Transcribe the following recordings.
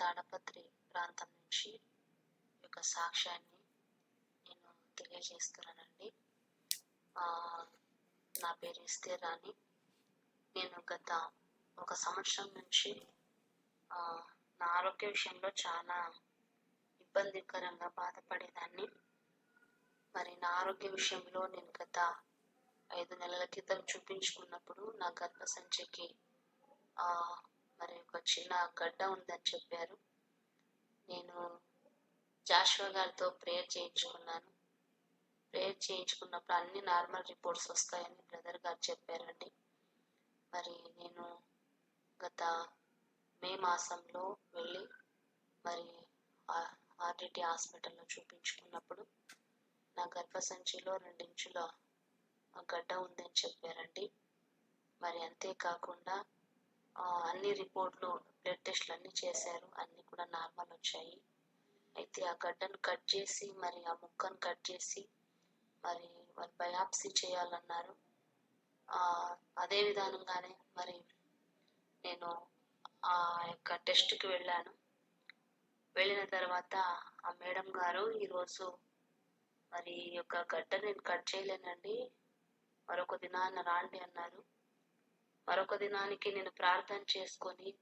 తాడపత్రి ప్రాంతం నుంచి యొక్క సాక్ష్యాన్ని నేను తెలియజేస్తున్నానండి. నా పేరు ఇస్తే రాణి. నేను గత ఒక సంవత్సరం నుంచి నా ఆరోగ్య విషయంలో చాలా ఇబ్బందికరంగా బాధపడేదాన్ని. మరి నా ఆరోగ్య విషయంలో నేను గత ఐదు నెలల క్రితం చూపించుకున్నప్పుడు నా గర్భసంచికి మరి ఒక చిన్న గడ్డ ఉందని చెప్పారు. నేను జాషువా గారితో ప్రేయర్ చేయించుకున్నాను. ప్రేయర్ చేయించుకున్నప్పుడు అన్ని నార్మల్ రిపోర్ట్స్ వస్తాయని బ్రదర్ గారు చెప్పారండి. మరి నేను గత మే మాసంలో వెళ్ళి మరి ఆర్డిటి హాస్పిటల్లో చూపించుకున్నప్పుడు నా గర్భసంచిలో రెండించుల గడ్డ ఉందని చెప్పారండి. మరి అంతేకాకుండా అన్ని రిపోర్ట్లు బ్లడ్ టెస్ట్లు అన్నీ చేశారు. అన్నీ కూడా నార్మల్ వచ్చాయి. అయితే ఆ గడ్డను కట్ చేసి మరి ఆ ముక్కను కట్ చేసి మరి వాళ్ళు బయాప్సీ చేయాలన్నారు. అదే విధానంగానే మరి నేను ఆ యొక్క టెస్ట్కి వెళ్ళాను. వెళ్ళిన తర్వాత ఆ మేడం గారు ఈరోజు మరి ఈ యొక్క గడ్డ నేను కట్ చేయలేనండి. మరొక దినాన రాండి అన్నారు. మరొక దినానికి నేను ప్రార్థన చేసుకొని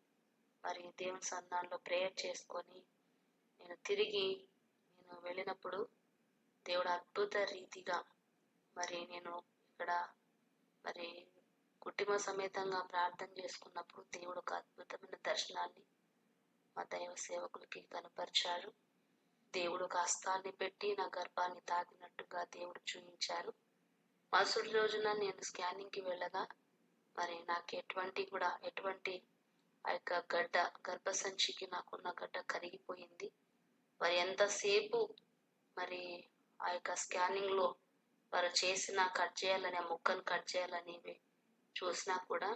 మరి దేవుని సన్నాల్లో ప్రేయర్ చేసుకొని నేను తిరిగి నేను వెళ్ళినప్పుడు దేవుడు అద్భుత రీతిగా మరి నేను ఇక్కడ మరి కుటుంబ సమేతంగా ప్రార్థన చేసుకున్నప్పుడు దేవుడు ఒక అద్భుతమైన దర్శనాన్ని మా దైవ సేవకులకి కనపరిచారు. దేవుడు ఒక హస్తాన్ని పెట్టి నా గర్భాన్ని తాకినట్టుగా దేవుడు చూపించారు. మరుసటి రోజున నేను స్కానింగ్కి వెళ్ళగా మరి నాకు ఎటువంటి కూడా ఎటువంటి ఆ యొక్క గడ్డ గర్భసంచికి నాకున్న గడ్డ కరిగిపోయింది. మరి ఎంతసేపు మరి ఆ యొక్క స్కానింగ్లో వారు చేసిన కట్ చేయాలని ఆ ముక్కను కట్ చేయాలని చూసినా కూడా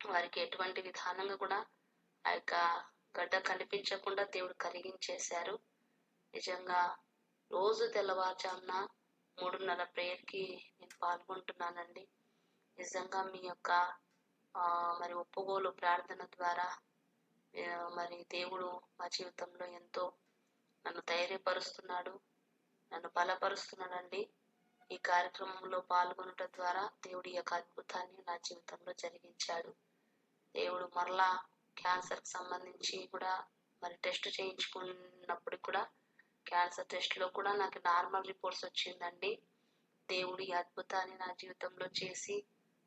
వారికి ఎటువంటి విధానంగా కూడా ఆ యొక్క గడ్డ కనిపించకుండా దేవుడు కరిగించేశారు నిజంగా రోజు తెల్లవారుజామున మూడున్నర ప్రేయర్కి నేను పాల్గొంటున్నానండి. నిజంగా మీ యొక్క మరి ఒప్పుగోలు ప్రార్థన ద్వారా మరి దేవుడు మా జీవితంలో ఎంతో నన్ను ధైర్యపరుస్తున్నాడు నన్ను బలపరుస్తున్నాడండి. ఈ కార్యక్రమంలో పాల్గొనట ద్వారా దేవుడి యొక్క అద్భుతాన్ని నా జీవితంలో జరిగించాడు. దేవుడు మరలా క్యాన్సర్కి సంబంధించి కూడా మరి టెస్ట్ చేయించుకున్నప్పుడు కూడా క్యాన్సర్ టెస్ట్లో కూడా నాకు నార్మల్ రిపోర్ట్స్ వచ్చిందండి. దేవుడు ఈ అద్భుతాన్ని నా జీవితంలో చేసి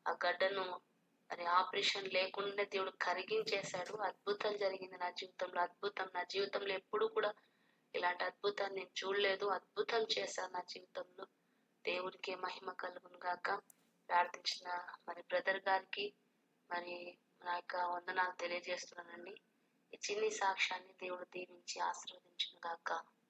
ఆ గడ్డను మరి ఆపరేషన్ లేకుండా దేవుడు కరిగించేశాడు. అద్భుతం జరిగింది నా జీవితంలో. అద్భుతం. నా జీవితంలో ఎప్పుడు కూడా ఇలాంటి అద్భుతాన్ని నేను చూడలేదు. అద్భుతం చేశాను నా జీవితంలో. దేవుడికి మహిమ కలుగును గాక. ప్రార్థించిన మరి బ్రదర్ గారికి మరి నా యొక్క వందనాలు తెలియజేస్తున్నానండి. ఈ చిన్ని సాక్ష్యాన్ని దేవుడు దీవించి ఆశీర్వదించును గాక.